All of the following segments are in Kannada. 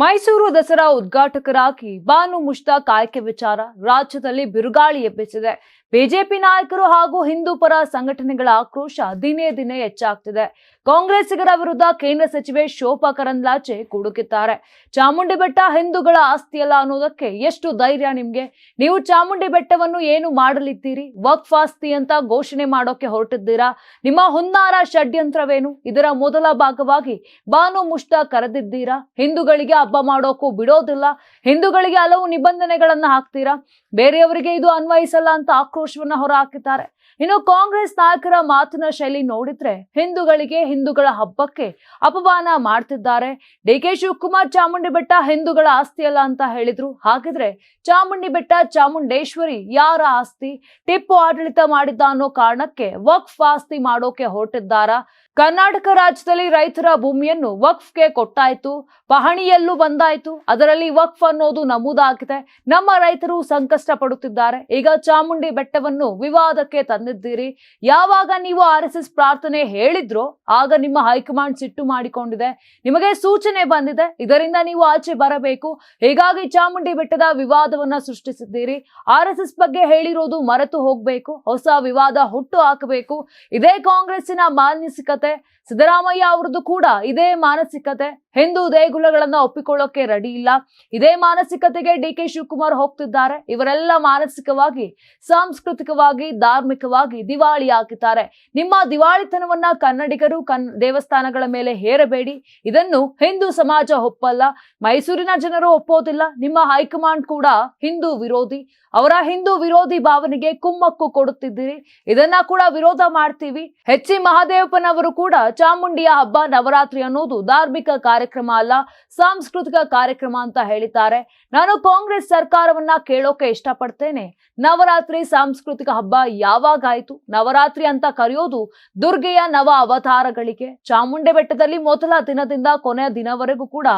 ಮೈಸೂರು ದಸರಾ ಉದ್ಘಾಟಕರಾಗಿ ಬಾನು ಮುಷ್ತಾಕ್ ಆಯ್ಕೆ ವಿಚಾರ ರಾಜ್ಯದಲ್ಲಿ ಬಿರುಗಾಳಿ ಎಬ್ಬಿಸಿದೆ. ಬಿಜೆಪಿ ನಾಯಕರು ಹಾಗೂ ಹಿಂದೂ ಪರ ಸಂಘಟನೆಗಳ ಆಕ್ರೋಶ ದಿನೇ ದಿನೇ ಹೆಚ್ಚಾಗ್ತಿದೆ. ಕಾಂಗ್ರೆಸ್ಸಿಗರ ವಿರುದ್ಧ ಕೇಂದ್ರ ಸಚಿವೆ ಶೋಭಾ ಕರಂದ್ಲಾಚೆ ಕುಡುಕಿದ್ದಾರೆ ಚಾಮುಂಡಿ ಬೆಟ್ಟ ಹಿಂದೂಗಳ ಆಸ್ತಿಯಲ್ಲ ಅನ್ನೋದಕ್ಕೆ ಎಷ್ಟು ಧೈರ್ಯ ನಿಮ್ಗೆ? ನೀವು ಚಾಮುಂಡಿ ಬೆಟ್ಟವನ್ನು ಏನು ಮಾಡಲಿದ್ದೀರಿ? ವಕ್ಫ್ ಆಸ್ತಿ ಅಂತ ಘೋಷಣೆ ಮಾಡೋಕೆ ಹೊರಟಿದ್ದೀರಾ? ನಿಮ್ಮ ಹುನ್ನಾರ ಷಡ್ಯಂತ್ರವೇನು? ಇದರ ಮೊದಲ ಭಾಗವಾಗಿ ಬಾನು ಮುಷ್ತಾ ಕರೆದಿದ್ದೀರಾ? ಹಿಂದೂಗಳಿಗೆ ಹಬ್ಬ ಮಾಡೋಕ್ಕೂ ಬಿಡೋದಿಲ್ಲ. ಹಿಂದೂಗಳಿಗೆ ಹಲವು ನಿಬಂಧನೆಗಳನ್ನ ಹಾಕ್ತೀರಾ? ಬೇರೆಯವರಿಗೆ ಇದು ಅನ್ವಯಿಸಲ್ಲ ಅಂತ ಆಕ್ರೋಶವನ್ನ ಹೊರಹಾಕಿದ್ದಾರೆ. ಇನ್ನು ಕಾಂಗ್ರೆಸ್ ನಾಯಕರ ಮಾತಿನ ಶೈಲಿ ನೋಡಿದ್ರೆ ಹಿಂದೂಗಳಿಗೆ ಹಿಂದೂಗಳ ಹಬ್ಬಕ್ಕೆ ಅಪಮಾನ ಮಾಡ್ತಿದ್ದಾರೆ. ಡಿ ಕೆ ಶಿವಕುಮಾರ್ ಚಾಮುಂಡಿ ಬೆಟ್ಟ ಹಿಂದೂಗಳ ಆಸ್ತಿ ಅಲ್ಲ ಅಂತ ಹೇಳಿದ್ರು. ಹಾಗಿದ್ರೆ ಚಾಮುಂಡಿ ಬೆಟ್ಟ ಚಾಮುಂಡೇಶ್ವರಿ ಯಾರ ಆಸ್ತಿ? ಟಿಪ್ಪು ಆಡಳಿತ ಮಾಡಿದ್ದ ಅನ್ನೋ ಕಾರಣಕ್ಕೆ ವಕ್ಫ್ ಆಸ್ತಿ ಮಾಡೋಕೆ ಹೊರಟಿದ್ದಾರಾ? ಕರ್ನಾಟಕ ರಾಜ್ಯದಲ್ಲಿ ರೈತರ ಭೂಮಿಯನ್ನು ವಕ್ಫ್ಗೆ ಕೊಟ್ಟಾಯ್ತು, ಪಹಣಿಯಲ್ಲೂ ಬಂದಾಯ್ತು. ಅದರಲ್ಲಿ ವಕ್ಫ್ ಅನ್ನೋದು ನಮೂದಾಗಿದೆ. ನಮ್ಮ ರೈತರು ಸಂಕಷ್ಟ ಪಡುತ್ತಿದ್ದಾರೆ ಈಗ ಚಾಮುಂಡಿ ಬೆಟ್ಟವನ್ನು ವಿವಾದಕ್ಕೆ ತಂದಿದ್ದೀರಿ. ಯಾವಾಗ ನೀವು ಆರ್ ಎಸ್ ಎಸ್ ಪ್ರಾರ್ಥನೆ ಹೇಳಿದ್ರೋ, ಆಗ ನಿಮ್ಮ ಹೈಕಮಾಂಡ್ ಸಿಟ್ಟು ಮಾಡಿಕೊಂಡಿದೆ. ನಿಮಗೆ ಸೂಚನೆ ಬಂದಿದೆ. ಇದರಿಂದ ನೀವು ಆಚೆ ಬರಬೇಕು. ಹೀಗಾಗಿ ಚಾಮುಂಡಿ ಬೆಟ್ಟದ ವಿವಾದವನ್ನ ಸೃಷ್ಟಿಸಿದ್ದೀರಿ. ಆರ್ ಎಸ್ ಎಸ್ ಬಗ್ಗೆ ಹೇಳಿರೋದು ಮರೆತು ಹೋಗ್ಬೇಕು. ಹೊಸ ವಿವಾದ ಹುಟ್ಟು ಹಾಕಬೇಕು. ಇದೇ ಕಾಂಗ್ರೆಸ್ಸಿನ ಮಾನಸಿಕತೆ ಸಿದ್ದರಾಮಯ್ಯ ಅವ್ರದ್ದು ಕೂಡ ಇದೇ ಮಾನಸಿಕತೆ. ಹಿಂದೂ ದೇಗುಲಗಳನ್ನ ಒಪ್ಪಿಕೊಳ್ಳೋಕೆ ರೆಡಿ ಇಲ್ಲ. ಇದೇ ಮಾನಸಿಕತೆಗೆ ಡಿ ಕೆ ಶಿವಕುಮಾರ್ ಹೋಗ್ತಿದ್ದಾರೆ. ಇವರೆಲ್ಲ ಮಾನಸಿಕವಾಗಿ, ಸಾಂಸ್ಕೃತಿಕವಾಗಿ, ಧಾರ್ಮಿಕವಾಗಿ ದಿವಾಳಿ ಹಾಕಿದ್ದಾರೆ. ನಿಮ್ಮ ದಿವಾಳಿತನವನ್ನ ಕನ್ನಡಿಗರು ಕನ್, ದೇವಸ್ಥಾನಗಳ ಮೇಲೆ ಹೇರಬೇಡಿ. ಇದನ್ನು ಹಿಂದೂ ಸಮಾಜ ಒಪ್ಪಲ್ಲ. ಮೈಸೂರಿನ ಜನರು ಒಪ್ಪೋದಿಲ್ಲ. ನಿಮ್ಮ ಹೈಕಮಾಂಡ್ ಕೂಡ ಹಿಂದೂ ವಿರೋಧಿ. ಅವರ ಹಿಂದೂ ವಿರೋಧಿ ಭಾವನೆಗೆ ಕುಮ್ಮಕ್ಕು ಕೊಡುತ್ತಿದ್ದೀರಿ. ಇದನ್ನ ಕೂಡ ವಿರೋಧ ಮಾಡ್ತೀವಿ. ಎಚ್ ಸಿ ಮಹಾದೇವಪ್ಪನವರು ಕೂಡ ಚಾಮುಂಡಿಯ ಹಬ್ಬ, ನವರಾತ್ರಿ ಅನ್ನೋದು ಧಾರ್ಮಿಕ ಕಾರ್ಯಕ್ರಮ ಅಲ್ಲ, ಸಾಂಸ್ಕೃತಿಕ ಕಾರ್ಯಕ್ರಮ ಅಂತ ಹೇಳಿದ್ದಾರೆ. ನಾನು ಕಾಂಗ್ರೆಸ್ ಸರ್ಕಾರವನ್ನ ಕೇಳೋಕೆ ಇಷ್ಟಪಡ್ತೇನೆ. ನವರಾತ್ರಿ ಸಾಂಸ್ಕೃತಿಕ ಹಬ್ಬ ಯಾವಾಗಾಯ್ತು? ನವರಾತ್ರಿ ಅಂತ ಕರೆಯೋದು ದುರ್ಗೆಯ ನವ ಅವತಾರಗಳಿಗೆ. ಚಾಮುಂಡೆ ಬೆಟ್ಟದಲ್ಲಿ ಮೊದಲ ದಿನದಿಂದ ಕೊನೆಯ ದಿನವರೆಗೂ ಕೂಡ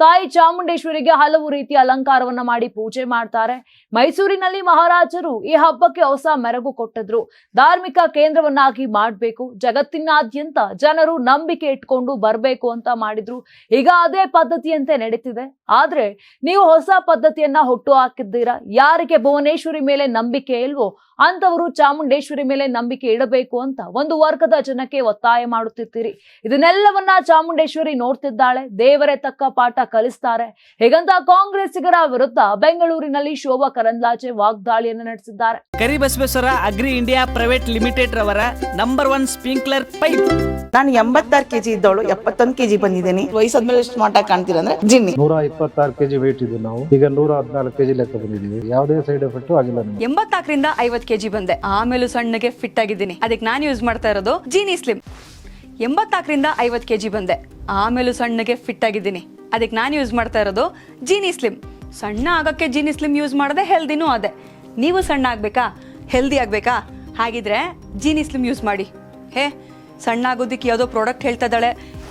ತಾಯಿ ಚಾಮುಂಡೇಶ್ವರಿಗೆ ಹಲವು ರೀತಿಯ ಅಲಂಕಾರವನ್ನ ಮಾಡಿ ಪೂಜೆ ಮಾಡ್ತಾರೆ. ಮೈಸೂರಿನಲ್ಲಿ ಮಹಾರಾಜರು ಈ ಹಬ್ಬಕ್ಕೆ ಹೊಸ ಮೆರಗು ಕೊಟ್ಟಿದ್ರು. ಧಾರ್ಮಿಕ ಕೇಂದ್ರವನ್ನಾಗಿ ಮಾಡಬೇಕು. ಜಗತ್ತಿನಾದ್ಯಂತ ಜನರು ನಂಬಿಕೆ ಇಟ್ಕೊಂಡು ಬರಬೇಕು ಅಂತ ಮಾಡಿದ್ರು. ಈಗ ಅದೇ ಪದ್ಧತಿಯಂತೆ ನಡೀತಿದೆ. ಆದ್ರೆ ನೀವು ಹೊಸ ಪದ್ಧತಿಯನ್ನ ಹುಟ್ಟು ಹಾಕಿದ್ದೀರಾ? ಯಾರಿಗೆ ಭುವನೇಶ್ವರಿ ಮೇಲೆ ನಂಬಿಕೆ ಇಲ್ವೋ ಅಂತವರು ಚಾಮುಂಡೇಶ್ವರಿ ಮೇಲೆ ನಂಬಿಕೆ ಇಡಬೇಕು ಅಂತ ಒಂದು ವರ್ಗದ ಜನಕ್ಕೆ ಒತ್ತಾಯ ಮಾಡುತ್ತಿದ್ದೀರಿ. ಇದನ್ನೆಲ್ಲವನ್ನ ಚಾಮುಂಡೇಶ್ವರಿ ನೋಡ್ತಿದ್ದಾಳೆ ದೇವರೇ ತಕ್ಕ ಪಾಠ ಕಲಿಸ್ತಾರೆ. ಹೇಗಂತ ಕಾಂಗ್ರೆಸ್ಸಿಗರ ವಿರುದ್ಧ ಬೆಂಗಳೂರಿನಲ್ಲಿ ಶೋಭಾ ಕರಂದ್ಲಾಜೆ ವಾಗ್ದಾಳಿಯನ್ನು ನಡೆಸಿದ್ದಾರೆ. Karibasaveshwara agri India private limited ರವರ ನಂಬರ್ ಒನ್ ಸ್ಪ್ರಿಂಕ್ಲರ್ ಪೈಪ್. ನಾನು ಎಂಬತ್ತಾರು ಕೆಜಿ ಇದ್ದವಳು ಎಪ್ಪತ್ತೊಂದು ಕೆಜಿ ಬಂದಿದ್ದೀನಿ. ವಯಸ್ಸಾದ್ಮೇಲೆ ಎಷ್ಟು ಮಾಟ ಕಾಣ್ತೀರ ಅಂದ್ರೆ ಜಿನ್ನಿ. ನೂರ ಇಪ್ಪತ್ತಾರು ಕೆಜಿ ವೆಯ್ಟ್ ಇದೆ ನಾವು. ಈಗ ನೂರ ಹದಿನಾಲ್ಕು ಕೆಜಿ ಲೆಕ್ಕ ಬಂದಿದ್ದೀವಿ. ಯಾವುದೇ ಸೈಡ್ ಎಫೆಕ್ಟ್ ಆಗಿಲ್ಲ ನಮಗೆ. ಎಂಬತ್ನಾಲ್ಕರಿಂದ ಐವತ್ ಕೆಜಿ ಬಂದೆ. ಆಮೇಲೂ ಸಣ್ಣಗೆ ಫಿಟ್ ಆಗಿದ್ದೀನಿ. ಅದಕ್ಕೆ ನಾನು ಯೂಸ್ ಮಾಡ್ತಾ ಇರೋದು ಜೀನಿ ಸ್ಲಿಮ್ ಎಂಬತ್ನಾಲ್ಕರಿಂದ ಐವತ್ತು ಕೆಜಿ ಬಂದೆ. ಆಮೇಲೂ ಸಣ್ಣಗೆ ಫಿಟ್ ಆಗಿದ್ದೀನಿ. ಅದಕ್ಕೆ ನಾನು ಯೂಸ್ ಮಾಡ್ತಾ ಇರೋದು ಜೀನಿ ಸ್ಲಿಮ್ ಸಣ್ಣ ಆಗಕ್ಕೆ ಜೀನಿ ಸ್ಲಿಮ್ ಯೂಸ್ ಮಾಡದೆ ಹೆಲ್ದಿನೂ ಅದೇ. ನೀವು ಸಣ್ಣ ಆಗ್ಬೇಕಾ? ಹೆಲ್ದಿ ಆಗ್ಬೇಕಾ? ಹಾಗಿದ್ರೆ ಜೀನಿ ಸ್ಲಿಮ್ ಯೂಸ್ ಮಾಡಿ. ಹೇ ಸಣ್ಣ ಆಗೋದಿಕ್ಕೆ ಯಾವುದೋ ಪ್ರಾಡಕ್ಟ್ ಹೇಳ್ತಾ ಇದ್ದಾಳೆ.